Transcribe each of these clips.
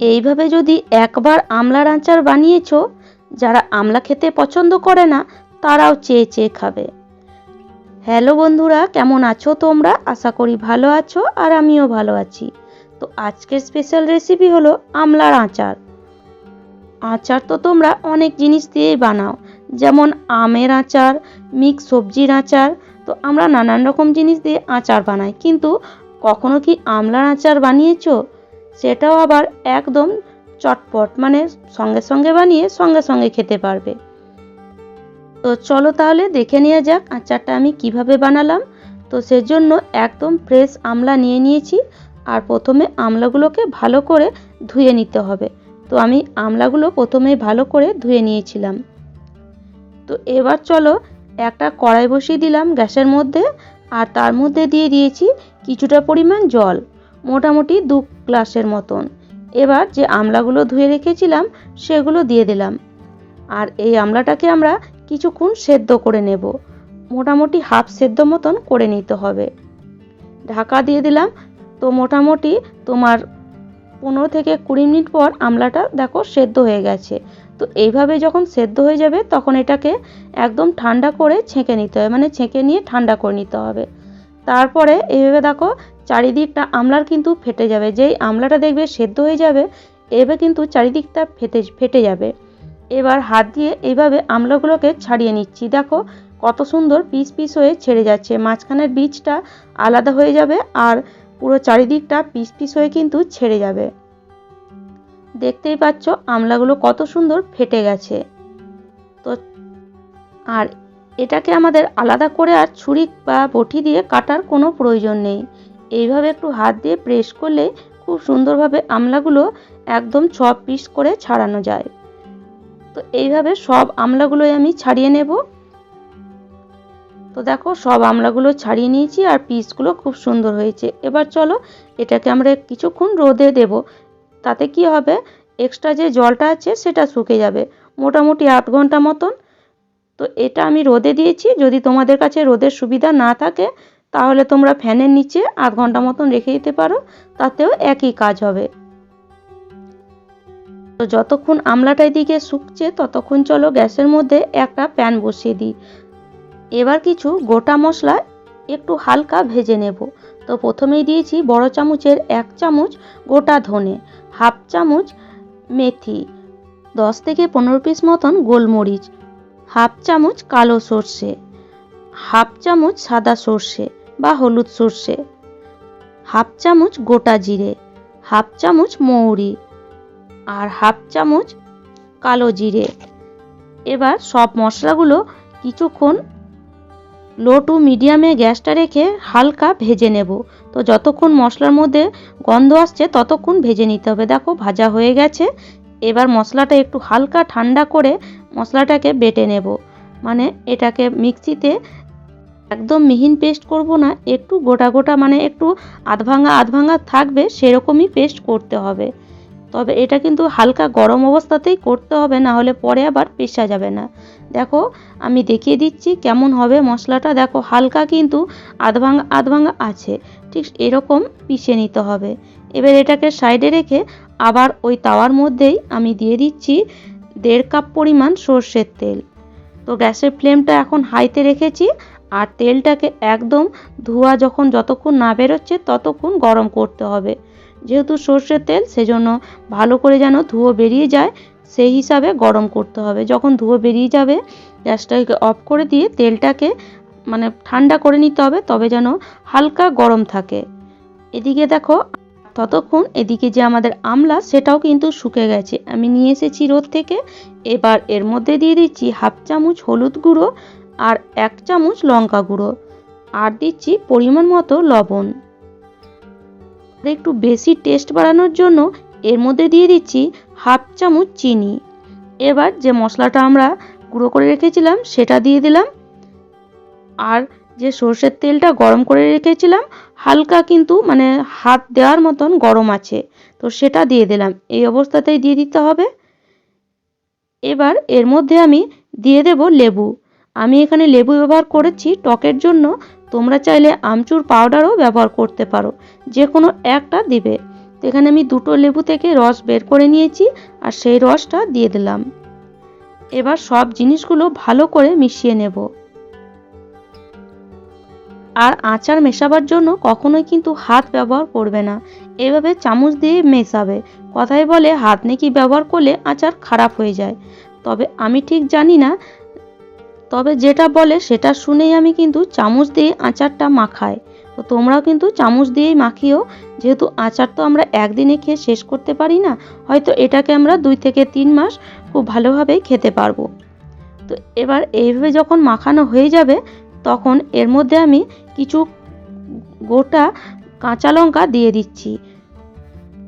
এইভাবে যদি একবার আমলার আচার বানিয়েছো, যারা আমলা খেতে পছন্দ করে না, তারাও চেয়ে চেয়ে খাবে। হ্যালো বন্ধুরা, কেমন আছো তোমরা? আশা করি ভালো আছো আর আমিও ভালো আছি। তো আজকের স্পেশাল রেসিপি হলো আমলার আচার আচার তো তোমরা অনেক জিনিস দিয়েই বানাও, যেমন আমের আচার মিক্স সবজির আচার, তো আমরা নানান রকম জিনিস দিয়ে আচার বানাই। কিন্তু কখনো কি আমলার আচার বানিয়েছো? সেটাও আবার একদম চটপট মানে সঙ্গে সঙ্গে বানিয়ে সঙ্গে সঙ্গে খেতে পারবে। তো চলো তাহলে দেখে নেওয়া যাক আচারটা আমি কীভাবে বানালাম। তো সেজন্য একদম ফ্রেশ আমলা নিয়ে নিয়েছি আর প্রথমে আমলাগুলোকে ভালো করে ধুয়ে নিতে হবে। তো আমি আমলাগুলো প্রথমে ভালো করে ধুয়ে নিয়েছিলাম। তো এবার চলো একটা কড়াই বসিয়ে দিলাম গ্যাসের মধ্যে আর তার মধ্যে দিয়ে দিয়েছি কিছুটা পরিমাণ জল। মোটামুটি দু গ্লাসের মতন। এবার যে আমলাগুলো ধুয়ে রেখেছিলাম, সেগুলো দিয়ে দিলাম। আর এই আমলাটাকে আমরা কিছুক্ষণ সেদ্ধ করে নেব। মোটামুটি হাফ সেদ্ধ মতন করে নিতে হবে। ঢাকা দিয়ে দিলাম। তো মোটামুটি তোমার পনেরো থেকে কুড়ি মিনিট পর আমলাটা দেখো সেদ্ধ হয়ে গেছে। তো এইভাবে যখন সেদ্ধ হয়ে যাবে, তখন এটাকে একদম ঠান্ডা করে ছেঁকে নিতে হবে। মানে ছেঁকে নিয়ে ঠান্ডা করে নিতে হবে। তারপরে এইভাবে দেখো চারিদিকটা আমলার কিন্তু ফেটে যাবে। যেই আমলাটা দেখবে সেদ্ধ হয়ে যাবে এভাবে কিন্তু চারিদিকটা ফেটে ফেটে যাবে। এবার হাত দিয়ে এইভাবে আমলাগুলোকে ছাড়িয়ে নিচ্ছি। দেখো কত সুন্দর পিস পিস হয়ে ছেড়ে যাচ্ছে। মাঝখানের বীজটা আলাদা হয়ে যাবে আর পুরো চারিদিকটা পিস পিস হয়ে কিন্তু ছেড়ে যাবে। দেখতেই পাচ্ছ আমলাগুলো কত সুন্দর ফেটে গেছে। তো আর এটাকে আমাদের আলাদা করে আর ছুরি বা বটি দিয়ে কাটার কোনো প্রয়োজন নেই। এইভাবে একটু হাত দিয়ে প্রেস করলে খুব সুন্দরভাবে আমলাগুলো একদম ছ পিস করে ছাড়ানো যায়। তো এইভাবে সব আমলাগুলোই আমি ছাড়িয়ে নেব। তো দেখো সব আমলাগুলো ছাড়িয়ে নিয়েছি আর পিসগুলো খুব সুন্দর হয়েছে। এবার চলো এটাকে আমরা কিছুক্ষণ রোদে দেব। তাতে কি হবে? এক্সট্রা যে জলটা আছে সেটা শুকে যাবে। মোটামুটি আট ঘণ্টা মতন। তো এটা আমি রোদে দিয়েছি। যদি তোমাদের কাছে রোদের সুবিধা না থাকে তাহলে তোমরা ফ্যানের নিচে আধ ঘণ্টা মতন রেখে দিতে পারো, তাতেও একই কাজ হবে। তো যতক্ষণ আমলাটা এদিকে শুকছে, ততক্ষণ চলো গ্যাসের মধ্যে একটা প্যান বসিয়ে দিই। এবার কিছু গোটা মশলা একটু হালকা ভেজে নেব। তো প্রথমেই দিয়েছি বড় চামচের এক চামচ গোটা ধনে, হাফ চামচ মেথি, দশ থেকে পনেরো পিস মতন গোলমরিচ, হাফ চামচ কালো সর্ষে, হাফ চামচ সাদা সর্ষে বা হলুদ সর্ষে। হাফ চামচ গোটা জিরে, হাফ চামচ মৌরি আর হাফ চামচ কালো জিরে। এবার সব মশলাগুলো কিছুক্ষণ লো টু মিডিয়ামে গ্যাসটা রেখে হালকা ভেজে নেব। তো যতক্ষণ মশলার মধ্যে গন্ধ আসছে ততক্ষণ ভেজে নিতে হবে। দেখো ভাজা হয়ে গেছে। এবার মশলাটা একটু হালকা ঠান্ডা করে মশলাটাকে বেটে নেব। মানে এটাকে মিক্সিতে একদম মিহিন পেস্ট করব না, একটু গোটা গোটা মানে একটু আধ ভাঙা আধ ভাঙা থাকবে, সেরকমই পেস্ট করতে হবে। তবে এটা কিন্তু হালকা গরম অবস্থাতেই করতে হবে, না হলে পরে আবার পেশা যাবে না। দেখো, আমি দেখিয়ে দিচ্ছি কেমন হবে মশলাটা। দেখো, হালকা কিন্তু আধ ভাঙা আধ ভাঙা আছে, ঠিক এরকম পিষে নিতে হবে। এবার এটাকে সাইডে রেখে আবার ওই তাওয়ার মধ্যেই আমি দিয়ে দিচ্ছি দেড় কাপ পরিমাণ সর্ষের তেল। তো গ্যাসের ফ্লেমটা এখন হাইতে রেখেছি আর তেলটাকে একদম ধোয়া যখন যতক্ষণ না বেরোচ্ছে ততক্ষণ গরম করতে হবে। যেহেতু সর্ষের তেল, সেজন্য ভালো করে যেন ধুয়ো বেরিয়ে যায়, সেই হিসাবে গরম করতে হবে। যখন ধুয়ো বেরিয়ে যাবে, গ্যাসটাকে অফ করে দিয়ে তেলটাকে মানে ঠান্ডা করে নিতে হবে, তবে যেন হালকা গরম থাকে। এদিকে দেখো, ততক্ষণ এদিকে যে আমাদের আমলা, সেটাও কিন্তু শুকে গেছে। আমি নিয়ে এসেছি রোদ থেকে। এবার এর মধ্যে দিয়ে দিচ্ছি হাফ চামচ হলুদ গুঁড়ো আর এক চামচ লঙ্কা গুঁড়ো। আর দিচ্ছি পরিমাণ মতো লবণ। একটু বেশি টেস্ট বাড়ানোর জন্য এর মধ্যে দিয়ে দিচ্ছি হাফ চামচ চিনি। এবার যে মশলাটা আমরা গুঁড়ো করে রেখেছিলাম সেটা দিয়ে দিলাম। আর যে সর্ষের তেলটা গরম করে রেখেছিলাম, হালকা কিন্তু মানে হাত দেওয়ার মতন গরম আছে। তো সেটা দিয়ে দিলাম। এই অবস্থাতেই দিয়ে দিতে হবে। এবার এর মধ্যে আমি দিয়ে দেব লেবু। আমি এখানে লেবু ব্যবহার করেছি টকের জন্য। তোমরা চাইলে আমচুর পাউডারও ব্যবহার করতে পারো। যে কোনো একটা দিবে। এখানে আমি দুটো লেবু থেকে রস বের করে নিয়েছি আর সেই রসটা দিয়ে দিলাম। এবার সব জিনিসগুলো ভালো করে মিশিয়ে নেব। আর আচার মেশাবার জন্য কখনোই কিন্তু হাত ব্যবহার করবে না। এভাবে চামচ দিয়ে মেশাবে। কথায় বলে হাত নাকি ব্যবহার করলে আচার খারাপ হয়ে যায়। তবে আমি ঠিক জানি না তবে যেটা বলে সেটা শুনেই আমি কিন্তু চামচ দিয়ে আচারটা মাখাই। তো তোমরাও কিন্তু চামচ দিয়েই মাখিও। যেহেতু আচার তো আমরা একদিনে খেয়ে শেষ করতে পারি না, হয়তো এটাকে আমরা দুই থেকে তিন মাস খুব ভালোভাবে খেতে পারব। তো এবার এইভাবে যখন মাখানো হয়ে যাবে, তখন এর মধ্যে আমি কিছু গোটা কাঁচা লঙ্কা দিয়ে দিচ্ছি।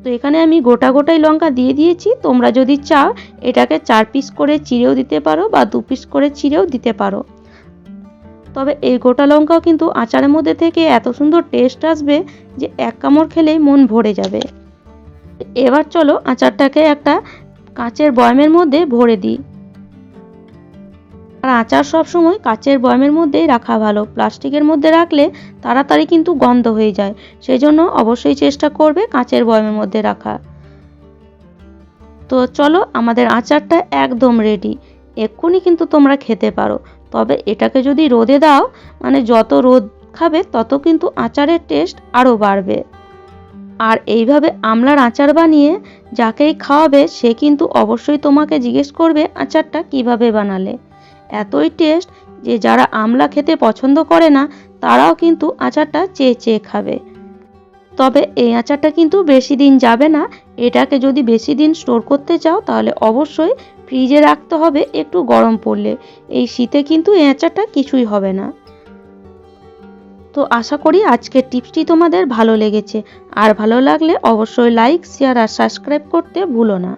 তো এখানে আমি গোটা গোটাই লঙ্কা দিয়ে দিয়েছি। তোমরা যদি চাও, এটাকে চার পিস করে চিড়েও দিতে পারো বা দু পিস করে চিড়েও দিতে পারো। তবে এই গোটা লঙ্কাও কিন্তু আচারের মধ্যে থেকে এত সুন্দর টেস্ট আসবে যে এক কামড় খেলেই মন ভরে যাবে। এবার চলো আচারটাকে একটা কাঁচের বয়মের মধ্যে ভরে দিই। আর আচার সব সময় কাচের বয়মের মধ্যেই রাখা ভালো। প্লাস্টিকের মধ্যে রাখলে তাড়াতাড়ি কিন্তু গন্ধ হয়ে যায়। সেই জন্য অবশ্যই চেষ্টা করবে কাচের বয়মের মধ্যে রাখা। তো চলো আমাদের আচারটা একদম রেডি এক্ষুনি কিন্তু তোমরা খেতে পারো। তবে এটাকে যদি রোদে দাও মানে যত রোদ খাবে, তত কিন্তু আচারের টেস্ট আরও বাড়বে। আর এইভাবে আমলার আচার বানিয়ে যাকেই খাওয়াবে, সে কিন্তু অবশ্যই তোমাকে জিজ্ঞেস করবে আচারটা কীভাবে বানালে। এতই টেস্ট যে যারা আমলা খেতে পছন্দ করে না, তারাও কিন্তু আচারটা চেয়ে চেয়ে খাবে। তবে এই আচারটা কিন্তু বেশি দিন যাবে না। এটাকে যদি বেশি দিন স্টোর করতে চাও, তাহলে অবশ্যই ফ্রিজে রাখতে হবে একটু গরম পড়লে। এই শীতে কিন্তু এই আচারটা কিছুই হবে না। তো আশা করি আজকের টিপসটি তোমাদের ভালো লেগেছে। আর ভালো লাগলে অবশ্যই লাইক শেয়ার আর সাবস্ক্রাইব করতে ভুলো না।